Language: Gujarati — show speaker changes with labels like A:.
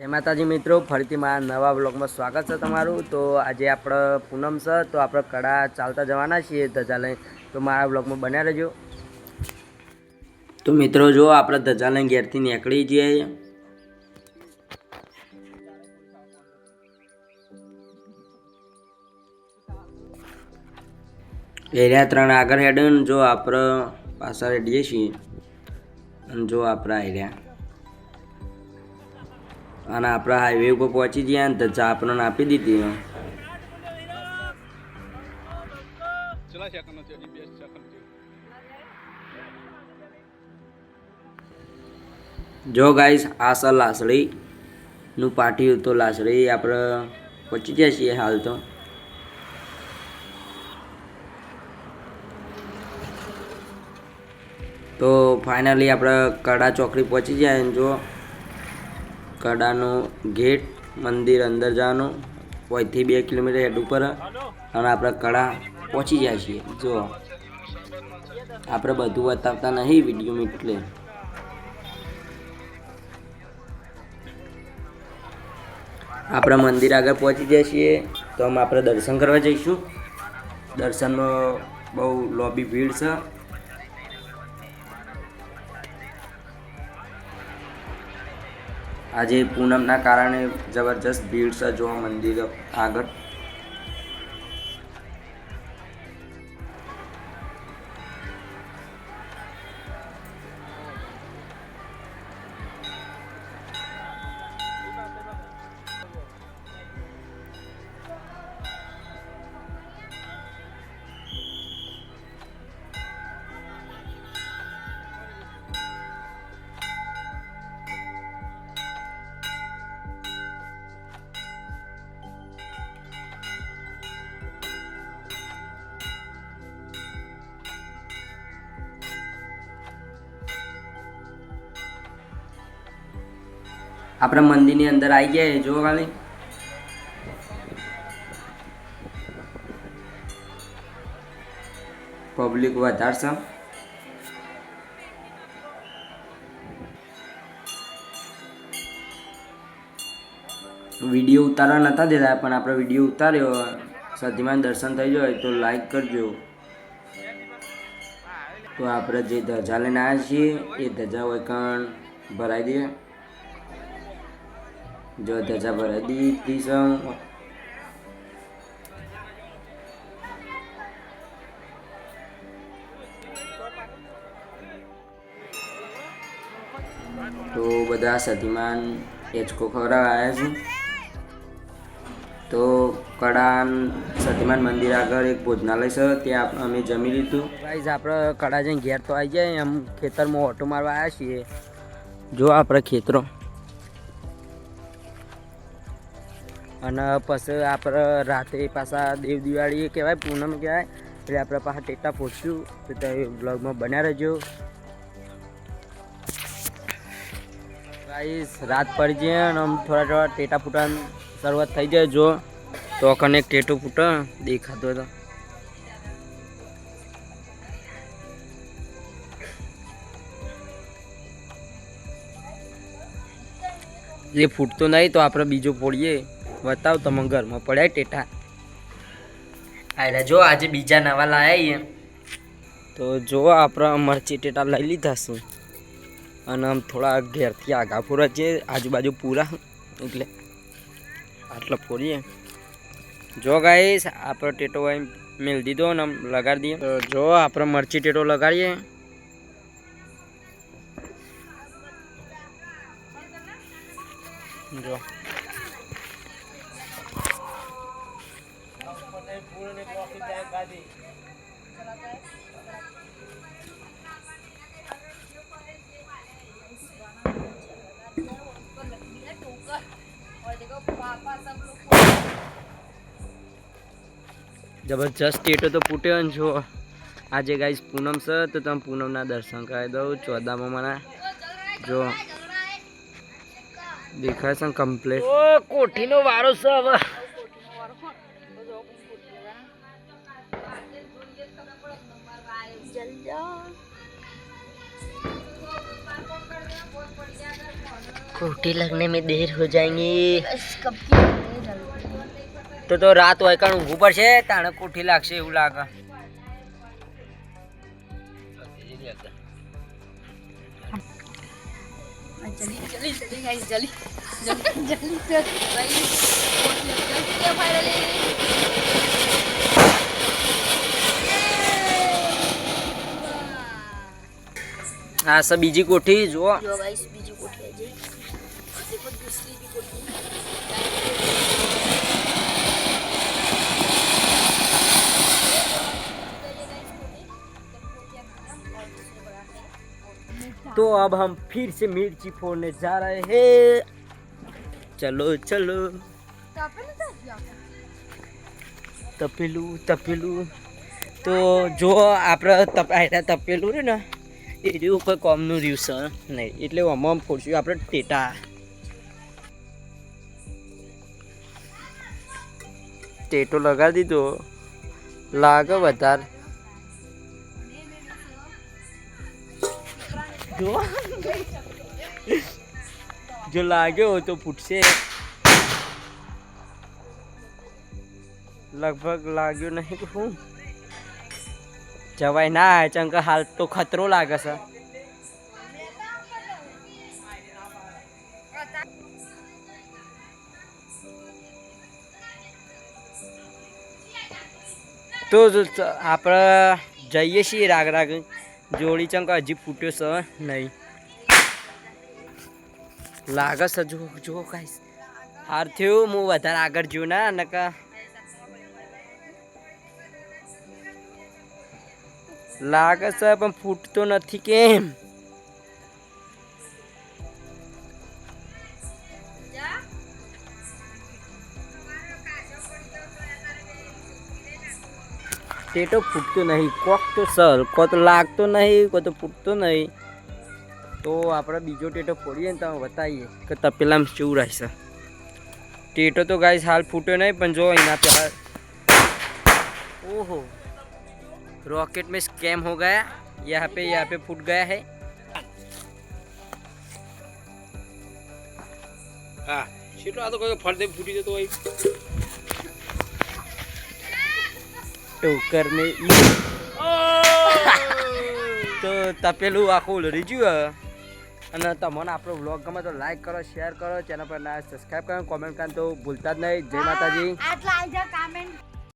A: જય માતાજી મિત્રો, ફરીથી મારા નવા બ્લોગમાં સ્વાગત છે તમારું. તો આજે આપણે પૂનમ છે, તો આપણે કડા ચાલતા જવાના છીએ ધજા લઈ તો મારા બ્લોગમાં બન્યા રહેજો. તો મિત્રો, જો આપણે ધજા લઈને ઘેરથી નીકળી જઈએ. એરિયા ત્રણ આગળ હેડ જો આપણે પાછા રેડીએ છીએ. અને જો આપણા એરિયા. અને આપણા હાઈવે ઉપર પહોંચી ગયા ને તો ચા આપણને આપી દીધી જો ગાઈસ આશા લાસડીનું પાટિયું તો લાસડી આપણે પહોંચી ગયા છીએ હાલ તો. તો ફાઇનલી આપણે કડા ચોકડી પહોંચી જાય જો. કડાનો ગેટ મંદિર અંદર જવાનું. અહીંથી બે કિલોમીટર હેડ ઉપર અને આપણે કડા પહોંચી જાય છીએ. જો, આપણે બધું બતાવતા નહીં વીડિયો એટલે આપણે મંદિર આગળ પહોંચી જાય છીએ, તો અમે આપણે દર્શન કરવા જઈશું. દર્શનમાં બહુ લોબી ભીડ છે. આજે પૂનમના કારણે જબરજસ્ત ભીડ છે જોવા મંદિર આગળ આપણે મંદિરની અંદર આવી ગયા જુઓ ખાલી. પબ્લિક વધારશે વીડિયો ઉતારવા નતા દેતા, પણ આપણે વીડિયો ઉતાર્યો. સતીમાન દર્શન થઈ જાય તો લાઈક કરજો. તો આપણે જે ધજા લઈને આવ્યા છીએ, એ ધજા હોય કણ, ભરાઈ દઈએ. જો ધજા ભરાઈ દીધી તો બધા સતીમાન એચકો ખવડાવવા આવ્યા છે. તો કડાન સતીમાન મંદિર આગળ એક ભોજનાલય છે, ત્યાં અમે જમી લીધું. ગાઈઝ આપણે કડા જઈને ઘેર તો આવી જાય એમ ખેતરમાં ઓટો મારવા આવ્યા છીએ. જો આપણે ખેતરો. અને પછી આપણે રાતે પાછા દેવ દિવાળી કહેવાય, પૂનમ કહેવાય, એટલે આપણે પાછા ટેટા પહોંચ્યું તો તે બ્લોગમાં બન્યા રહેજો. ગાઈસ રાત પડી જઈએ અને આમ થોડા થોડા ટેટા ફૂટવાની શરૂઆત થઈ જાય જો. તો કને ટેટો ફૂટે, દેખાતો હતો એ ફૂટતો નહીં તો આપણે બીજો પોડીએ બતાવ તમે ઘરમાં પડ્યા ટેટા. આયલા જો આજે બીજા નવા લાયા તો જો આપણે મરચી ટેટા લઈ લીધા છે અને આમ થોડા ઘેરથી આગા પૂરા છે આજુબાજુ પૂરા, એટલે આટલા ફોરીએ. જો ગાઈશ આપણો ટેટો અહીં મેળ દીધો ને આમ લગાડી દઈએ. તો જો આપણે મરચી ટેટો લગાડીએ. જો. જબરજસ્ત એટો તો ફૂટ્યો ને જો આજે ગાઈસ પૂનમ છે તો તમે પૂનમના દર્શન કરાવી દઉં. ચોદામાં મને જો દેખાય છે કમ્પ્લીટ કોઠીનો વારો છે હવે. कोठी लगने में देर हो जाएंगी
B: कब की है जल्दी
A: તો તો રાત હોય કારણ ઊંઘવું પડશે તાણે કોઠી લાગશે એવું લાગે
B: जल्दी जल्दी जल्दी आ सा बीजी कोठी जो
A: तो अब हम फिर से मिर्ची फोड़ने जा रहे हैं चलो चलो तपेलू तपेलू तो जो आप तप, तपेलू रे ना એ કોઈ કોમનું રહ્યું સર નહીં, એટલે આમાં ફોડશું આપણે ટેટા. ટેટો લગાડી દીધો. લાગે વધારે. જો. લાગ્યો તો ફૂટશે. લગભગ લાગ્યો નહીં કે શું જવાય ના ચંક હાલ તો ખતરો લાગે છે. તો આપણે જઈએ છીએ રાગ રાગ જોડી ચંક હજી ફૂટ્યો છે, નહીં. લાગે છે જો જો કાંઈ હાર થયું, હું વધારે આગળ જોઉં ના નકા લાગે છે પણ ફૂટતો નથી કેમ? તો ફૂટતો નહીં, કોક તો સર કો તો લાગતો નહીં કો તો ફૂટતો નહીં. તો આપણે બીજો ટેટો ફોડીએ ને તમે બતાવીએ કે તપેલામાં શું રહેશે ટેટો તો ગાઈસ હાલ ફૂટ્યો નહીં, પણ જો એના પહેલાં ओहो रॉकेट में स्कैम हो गया यहाँ पे यहाँ पे फूट गया है
C: હા શીટલો આ તો કોઈ ફળ દે ફૂટી જતો હોય
A: टोकर में ઈ- તો તપેલું આખું ઉલરી ગયું અને તમને આપણો વ્લોગ ગમે તો લાઈક કરો શેર કરો ચેનલ પર ના સબસ્ક્રાઈબ કરો કોમેન્ટ કરો તો ભૂલતા જ નહીં જય માતાજી
B: આટલા આજા કમેન્ટ